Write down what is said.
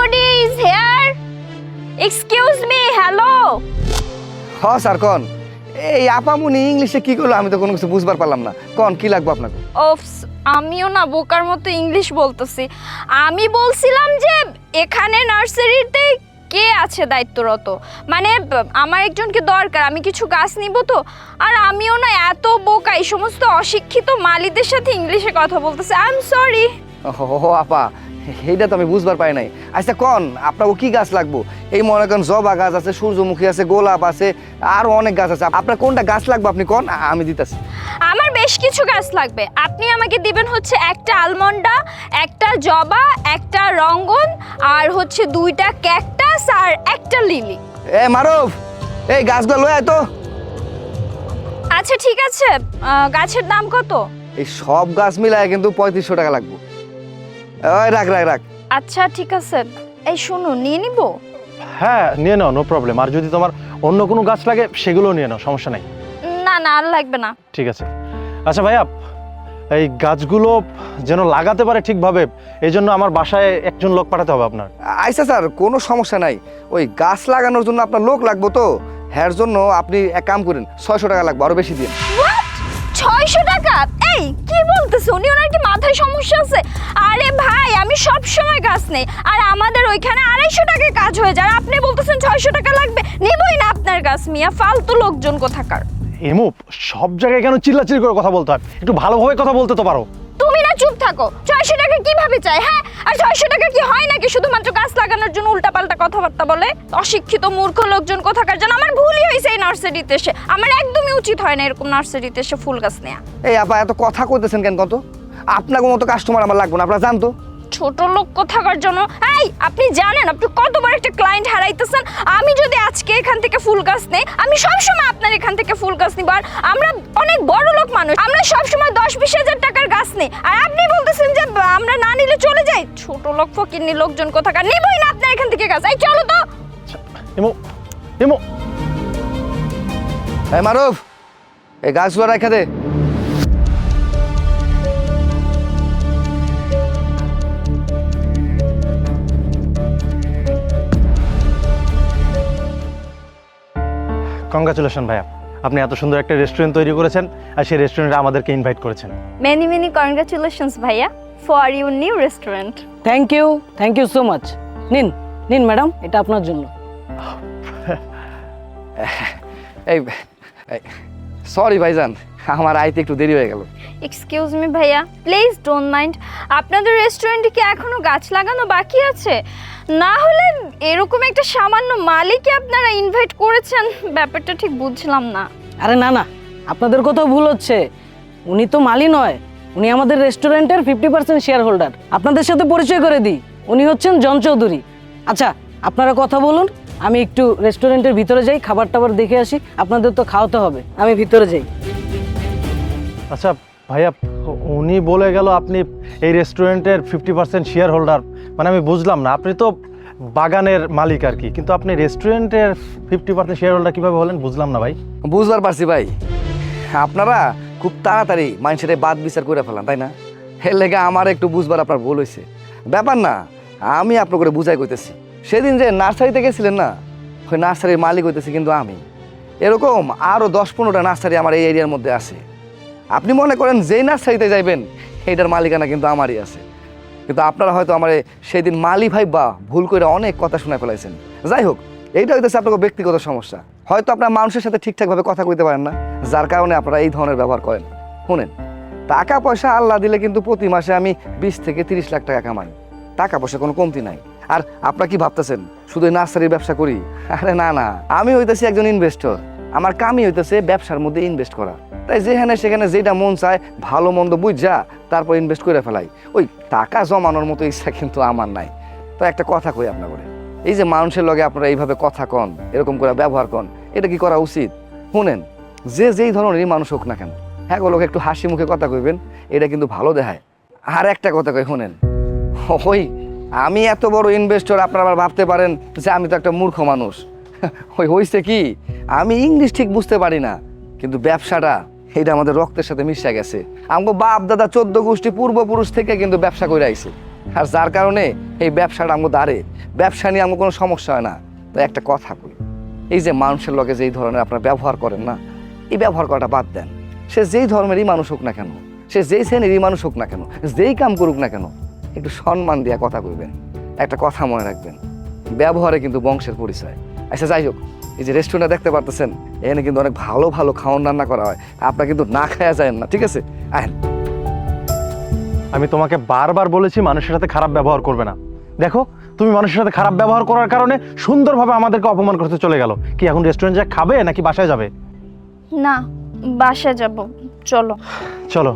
Anybody is here? Excuse me, hello. হ sir কন। এই আপামুনি ইংলিশে কি করল আমি তো কোনো কিছু বুঝবার পারলাম না। কন কি লাগবে আপনাকে? ওফস আমিও না বোকার মতো ইংলিশ বলতেছি। আমি বলছিলাম যে এখানে নার্সারিতে কে আছে দায়িত্বরত? মানে আমার একজনকে দরকার আমি কিছু গাছ নিব তো। আর আমিও না এত বোকা এই সমস্ত অশিক্ষিত মালিদের সাথে ইংলিশে কথা বলতেছি। আই এম সরি ও আপা এইটা তো আমি বুঝবার পাই নাই। আচ্ছা কন আপনাকে কি গাছ লাগবো? এই মনে করেন জবা গাছ আছে সূর্যমুখী আছে গোলাপ আছে আরও অনেক গাছ আছে। আপনার কোনটা গাছ লাগবে আপনি কন? আমি দিতেছি। আমার বেশ কিছু গাছ লাগবে। আপনি আমাকে দিবেন হচ্ছে একটা আলমন্ডা একটা জবা একটা রঙ্গন আর হচ্ছে দুইটা ক্যাকটাস আর একটা লিলি। এ মারুফ এই গাছগুলো লয় তো। আচ্ছা ঠিক আছে। আহ, গাছের দাম কত? এই সব গাছ মিলায় কিন্তু পঁয়ত্রিশশো টাকা লাগবে। ওই রাখ রাখ রাখ। আচ্ছা ঠিক আছে। এই শুনুন নিয়ে নিব? হ্যাঁ নিয়ে নাও নো প্রবলেম আর যদি তোমার অন্য কোনো গাছ লাগে সেগুলো নিয়ে নাও সমস্যা নেই। না না আর লাগবে না। ঠিক আছে। আচ্ছা ভাইয়া এই গাছগুলো যেন লাগাতে পারে ঠিকভাবে এই জন্য আমার বাসায় একজন লোক পাঠাতে হবে আপনার। আচ্ছা স্যার কোনো সমস্যা নাই। ওই গাছ লাগানোর জন্য আপনার লোক লাগবে তো হ্যার জন্য আপনি এক কাম করেন ছয়শো টাকা লাগবে আরও বেশি দিন। ছয়শো টাকা? এই কি বলতেছে? উনি ওনার কি মাথায় সমস্যা? সব সময় গাছ নেই। আর আমাদের ওইখানে আড়াইশো টাকায় কাজ হয়ে যায়। আর আপনি বলতেছেন ছয়শো টাকা লাগবে। নিবই না আপনার গাছ মিয়া। ফালতু লোকজন কোথাকার। এমু সব জায়গায় কেন চিল্লাচিল্লি করে কথা বলতে হয়? একটু ভালোভাবে কথা বলতে তো পারো। তুমি না চুপ থাকো। ছয়শো টাকা কীভাবে চাই হ্যাঁ? আর ছয়শো টাকা কি হয় নাকি? শুধুমাত্র গাছ লাগানোর জন্য উল্টাপাল্টা কথাবার্তা বলে? অশিক্ষিত মূর্খ লোকজন কোথাকার? যেন আমার ভুলই হয়েছে এই নার্সারিতে এসে। আমার একদমই উচিত হয় না এরকম নার্সারিতে এসে ফুল গাছ নেওয়া এই আপা এত কথা কইতেছেন কেন কত? আপনাকে মতো কাস্টমার আমার লাগবে না। আপনারা জানতো? ছোট লোক কোথাকার জন্য? এই আপনি জানেন আপনি কতবার একটা ক্লায়েন্ট হারাইতেছেন। আমি যদি আজকে এখান থেকে ফুল গাছ নেই আমি সবসময় আপনার এখান থেকে ফুল গাছ নিব। আর আমরা অনেক বড় লোক মানুষ আমরা সবসময় দশ বিশ হাজার টাকার গাছ নেই। আর আপনি বলতেছেন যে আমরা না নিলে চলে যাই। ছোট লোক ফকিরনি লোকজন কোথাকার নিবই না আপনার এখান থেকে গাছ। এই চলো তো। এমু এমু এই মারুফ এই গাছগুলো রেখে দে। কংগ্রাচুলেশন ভাইয়া। আপনি এত সুন্দর একটা রেস্টুরেন্ট তৈরি করেছেন আর সেই রেস্টুরেন্টে আমাদেরকে ইনভাইট করেছেন। মেনি মেনি কংগ্রাচুলেশনস ভাইয়া for your new restaurant thank you thank you so much নিন নিন ম্যাডাম এটা আপনার জন্য। এই সরি ভাইজান আমার আইতে একটু দেরি হয়ে গেল। এক্সকিউজ মি ভাইয়া প্লিজ ডোন্ট মাইন্ড আপনাদের রেস্টুরেন্টে কি এখনও গাছ লাগানো বাকি আছে? না হলে এরকম একটা সামান্য মালিকই আপনারা ইনভাইট করেছেন ব্যাপারটা ঠিক বুঝলাম না। আরে না না আপনাদের কোথাও ভুল হচ্ছে। উনি তো মালি নয় উনি আমাদের রেস্টুরেন্টের ফিফটি পার্সেন্ট শেয়ার হোল্ডার আপনাদের সাথে পরিচয় করে দিই উনি হচ্ছেন জন চৌধুরী। আচ্ছা আপনারা কথা বলুন আমি একটু রেস্টুরেন্টের ভিতরে যাই খাবার টাবার দেখে আসি আপনাদের তো খাওয়াতে হবে আমি ভিতরে যাই। আচ্ছা ভাইয়া, উনি বলে গেল আপনি এই রেস্টুরেন্টের ফিফটি পার্সেন্ট শেয়ার হোল্ডার মানে আমি বুঝলাম না, আপনি তো বাগানের মালিক আর কি, কিন্তু আপনি রেস্টুরেন্টের ফিফটি পার্সেন্ট শেয়ার হোল্ডার কীভাবে হলেন বুঝলাম না ভাই। বুঝবার পারছি ভাই। আপনারা খুব তাড়াতাড়ি মানুষের বাদ বিচার করে ফেলান, তাই না? এর লেগে আমার একটু বুঝবার আপনার ভুল হয়েছে। ব্যাপার না, আমি আপনার করে বুঝাই কইতেছি। সেদিন যে নার্সারিতে গেছিলেন না, ওই নার্সারির মালিক হইতেছি কিন্তু আমি। এরকম আরও দশ পনেরোটা নার্সারি আমার এই এরিয়ার মধ্যে আছে। আপনি মনে করেন যেই নার্সারিতে যাইবেন, সেইটার মালিকানা কিন্তু আমারই আছে। কিন্তু আপনারা হয়তো আমার সেদিন মালি ভাই বা ভুল করে অনেক কথা শোনায় ফেলাইছেন। যাই হোক, এইটা হইতেছে আপনার ব্যক্তিগত সমস্যা। হয়তো আপনার মানুষের সাথে ঠিকঠাকভাবে কথা কইতে পারেন না, যার কারণে আপনারা এই ধরনের ব্যবহার করেন। শুনেন টাকা পয়সা আল্লাহ দিলে কিন্তু প্রতি মাসে আমি বিশ থেকে তিরিশ লাখ টাকা কামাই। টাকা পয়সা কোনো কমতি নাই। আর আপনারা কি ভাবতেছেন, শুধু নার্সারির ব্যবসা করি? আরে না না, আমি হইতেছি একজন ইনভেস্টর আমার কামই হইতেছে ব্যবসার মধ্যে ইনভেস্ট করা। তাই যেখানে সেখানে যেটা মন চায়, ভালো মন্দ বুঝা, তারপর ইনভেস্ট করে ফেলাই। ওই টাকা জমানোর মতো ইচ্ছা কিন্তু আমার নাই। তো একটা কথা কই আপনার করে এই যে মানুষের লগে আপনারা এইভাবে কথা কন, এরকম করে ব্যবহার কন, এটা কি করা উচিত? শুনেন, যে যেই ধরনেরই মানুষ হোক না কেন হ্যাঁ লোক একটু হাসি মুখে কথা কইবেন, এটা কিন্তু ভালো দেখায়। আর একটা কথা কই, শুনেন, ওই আমি এত বড় ইনভেস্টর আপনারা আবার ভাবতে পারেন যে আমি তো একটা মূর্খ মানুষ। ওই হয়েছে কি? আমি ইংলিশ ঠিক বুঝতে পারি না, কিন্তু ব্যবসাটা এটা আমাদের রক্তের সাথে মিশে গেছে। আমাকে বাপ, দাদা, চোদ্দ গোষ্ঠী পূর্বপুরুষ থেকে কিন্তু ব্যবসা করে আইছে। আর যার কারণে এই ব্যবসাটা আমাকে দাঁড়ে ব্যবসা নিয়ে আমার কোনো সমস্যা হয় না। তো একটা কথা কই, এই যে মানুষের লগে যেই ধরনের আপনার ব্যবহার করেন না, এই ব্যবহার করাটা বাদ দেন। সে যেই ধর্মেরই মানুষ হোক না কেন, সে যেই শ্রেণীরই মানুষ হোক না কেন, যেই কাম করুক না কেন, একটু সম্মান দিয়া কথা কইবেন। একটা কথা মনে রাখবেন, ব্যবহারে কিন্তু বংশের পরিচয়। আচ্ছা যাই হোক। এই যে রেস্টুরেন্টে দেখতে পারতেছেন এখানে কিন্তু অনেক ভালো ভালো খাওয়ান রান্না করা হয়। আপনার কিন্তু না খাওয়া যায় না ঠিক আছে? আহেন। আমি তোমাকে বারবার বলেছি মানুষের সাথে খারাপ ব্যবহার করবে না। দেখো তুমি মানুষের সাথে খারাপ ব্যবহার করার কারণে সুন্দরভাবে আমাদেরকে অপমান করতে চলে গেল। কি এখন রেস্টুরেন্ট যা খাবে নাকি বাসায় যাবে? না বাসায় যাব। চলো। চলো।